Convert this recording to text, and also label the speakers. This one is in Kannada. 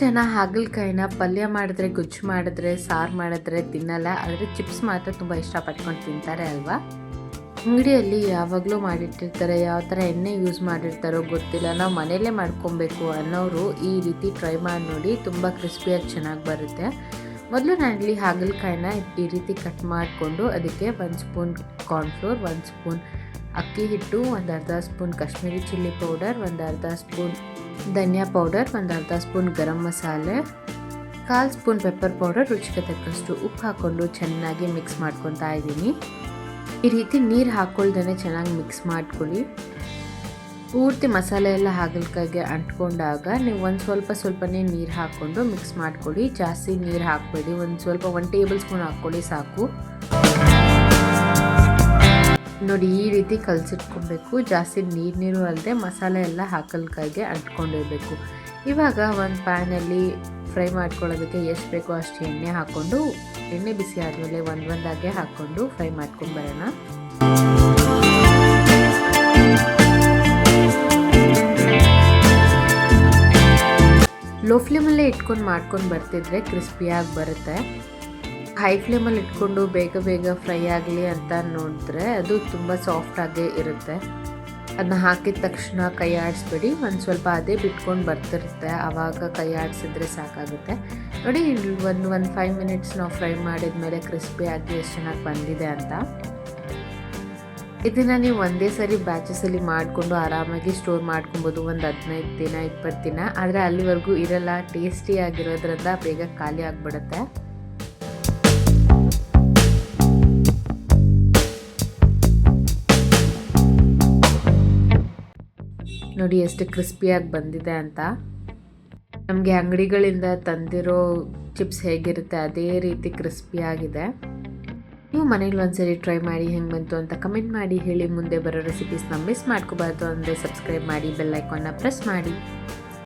Speaker 1: ಜನ ಹಾಗಲಕಾಯಿನ ಪಲ್ಯ ಮಾಡಿದ್ರೆ, ಗುಜ್ಜು ಮಾಡಿದ್ರೆ, ಸಾರು ಮಾಡಿದ್ರೆ ತಿನ್ನಲ್ಲ. ಆದರೆ ಚಿಪ್ಸ್ ಮಾತ್ರ ತುಂಬ ಇಷ್ಟಪಟ್ಕೊಂಡು ತಿಂತಾರೆ ಅಲ್ವಾ? ಅಂಗಡಿಯಲ್ಲಿ ಯಾವಾಗಲೂ ಮಾಡಿಟ್ಟಿರ್ತಾರೆ, ಯಾವ ಥರ ಎಣ್ಣೆ ಯೂಸ್ ಮಾಡಿರ್ತಾರೋ ಗೊತ್ತಿಲ್ಲ. ನಾವು ಮನೆಯಲ್ಲೇ ಮಾಡ್ಕೊಬೇಕು ಅನ್ನೋರು ಈ ರೀತಿ ಟ್ರೈ ಮಾಡಿ ನೋಡಿ ತುಂಬ ಕ್ರಿಸ್ಪಿಯಾಗಿ ಚೆನ್ನಾಗಿ ಬರುತ್ತೆ. ಮೊದಲು ನಾನಿಲ್ಲಿ ಹಾಗಲಕಾಯಿನ ಈ ರೀತಿ ಕಟ್ ಮಾಡಿಕೊಂಡು ಅದಕ್ಕೆ ಒಂದು ಸ್ಪೂನ್ ಕಾರ್ನ್ಫ್ಲೋರ್ ಒಂದು ಸ್ಪೂನ್ ಅಕ್ಕಿ ಹಿಟ್ಟು, ಒಂದು ಅರ್ಧ ಸ್ಪೂನ್ ಕಾಶ್ಮೀರಿ ಚಿಲ್ಲಿ ಪೌಡರ್, ಒಂದು ಅರ್ಧ ಸ್ಪೂನ್ ಧನಿಯಾ ಪೌಡರ್, ಒಂದು ಅರ್ಧ ಸ್ಪೂನ್ ಗರಂ ಮಸಾಲೆ, ಕಾಲು ಸ್ಪೂನ್ ಪೆಪ್ಪರ್ ಪೌಡರ್, ರುಚಿಗೆ ತಕ್ಕಷ್ಟು ಉಪ್ಪು ಹಾಕ್ಕೊಂಡು ಚೆನ್ನಾಗಿ ಮಿಕ್ಸ್ ಮಾಡ್ಕೊತಾ ಇದ್ದೀನಿ. ಈ ರೀತಿ ನೀರು ಹಾಕ್ಕೊಳ್ದೇ ಚೆನ್ನಾಗಿ ಮಿಕ್ಸ್ ಮಾಡ್ಕೊಳ್ಳಿ. ಪೂರ್ತಿ ಮಸಾಲೆ ಎಲ್ಲ ಹಾಗಲಕಾಯಿಗೆ ಅಂಟ್ಕೊಂಡಾಗ ನೀವು ಒಂದು ಸ್ವಲ್ಪ ಸ್ವಲ್ಪನೇ ನೀರು ಹಾಕ್ಕೊಂಡು ಮಿಕ್ಸ್ ಮಾಡ್ಕೊಳ್ಳಿ. ಜಾಸ್ತಿ ನೀರು ಹಾಕಬೇಡಿ, ಒಂದು ಸ್ವಲ್ಪ ಒಂದು ಟೇಬಲ್ ಸ್ಪೂನ್ ಹಾಕ್ಕೊಳ್ಳಿ ಸಾಕು. ನೋಡಿ, ಈ ರೀತಿ ಕಲಸಿಟ್ಕೊಬೇಕು. ಜಾಸ್ತಿ ನೀರು ನೀರು ಅಲ್ಲದೆ ಮಸಾಲೆ ಎಲ್ಲ ಹಾಕಲ್ಕಾಗೆ ಅಂಟ್ಕೊಂಡಿರಬೇಕು. ಇವಾಗ ಒಂದು ಪ್ಯಾನಲ್ಲಿ ಫ್ರೈ ಮಾಡ್ಕೊಳ್ಳೋದಕ್ಕೆ ಎಷ್ಟು ಬೇಕೋ ಅಷ್ಟು ಎಣ್ಣೆ ಹಾಕ್ಕೊಂಡು, ಎಣ್ಣೆ ಬಿಸಿ ಆದಮೇಲೆ ಒಂದು ಒಂದಾಗೆ ಹಾಕ್ಕೊಂಡು ಫ್ರೈ ಮಾಡ್ಕೊಂಬರೋಣ ಲೋ ಫ್ಲೇಮಲ್ಲೇ ಇಟ್ಕೊಂಡು ಮಾಡ್ಕೊಂಡು ಬರ್ತಿದ್ರೆ ಕ್ರಿಸ್ಪಿಯಾಗಿ ಬರುತ್ತೆ. ಹೈ ಫ್ಲೇಮಲ್ಲಿ ಇಟ್ಕೊಂಡು ಬೇಗ ಬೇಗ ಫ್ರೈ ಆಗಲಿ ಅಂತ ನೋಡಿದ್ರೆ ಅದು ತುಂಬ ಸಾಫ್ಟಾಗೇ ಇರುತ್ತೆ. ಅದನ್ನ ಹಾಕಿದ ತಕ್ಷಣ ಕೈ ಆಡಿಸ್ಬೇಡಿ. ಒಂದು ಸ್ವಲ್ಪ ಅದೇ ಬಿಟ್ಕೊಂಡು ಬರ್ತಿರುತ್ತೆ. ಆವಾಗ ಕೈ ಆಡಿಸಿದ್ರೆ ಸಾಕಾಗುತ್ತೆ. ನೋಡಿ, ಒಂದು ಒಂದು ಫೈವ್ ಮಿನಿಟ್ಸ್ ನಾವು ಫ್ರೈ ಮಾಡಿದ್ಮೇಲೆ ಕ್ರಿಸ್ಪಿಯಾಗಿ ಎಷ್ಟು ಚೆನ್ನಾಗಿ ಬಂದಿದೆ ಅಂತ. ಇದನ್ನು ನೀವು ಒಂದೇ ಸರಿ ಬ್ಯಾಚಸಲ್ಲಿ ಮಾಡಿಕೊಂಡು ಆರಾಮಾಗಿ ಸ್ಟೋರ್ ಮಾಡ್ಕೊಬೋದು. ಒಂದು ಹದಿನೈದು ದಿನ ಇಪ್ಪತ್ತು ದಿನ. ಆದರೆ ಅಲ್ಲಿವರೆಗೂ ಇರಲ್ಲ. ಟೇಸ್ಟಿ ಆಗಿರೋದ್ರಿಂದ ಬೇಗ ಖಾಲಿ ಆಗಿಬಿಡುತ್ತೆ. ನೋಡಿ, ಎಷ್ಟು ಕ್ರಿಸ್ಪಿಯಾಗಿ ಬಂದಿದೆ ಅಂತ. ನಮಗೆ ಅಂಗಡಿಗಳಿಂದ ತಂದಿರೋ ಚಿಪ್ಸ್ ಹೇಗಿರುತ್ತೆ, ಅದೇ ರೀತಿ ಕ್ರಿಸ್ಪಿಯಾಗಿದೆ. ನೀವು ಮನೇಲಿ ಒಂದ್ಸರಿ ಟ್ರೈ ಮಾಡಿ, ಹೆಂಗೆ ಬಂತು ಅಂತ ಕಮೆಂಟ್ ಮಾಡಿ, ಹೇಳಿ ಮುಂದೆ ಬರೋ ರೆಸಿಪೀಸ್ನ ಮಿಸ್ ಮಾಡ್ಕೋಬಾರ್ದು. ಅಂದರೆ ಸಬ್ಸ್ಕ್ರೈಬ್ ಮಾಡಿ ಬೆಲ್ ಐಕಾನ್ನ ಪ್ರೆಸ್ ಮಾಡಿ.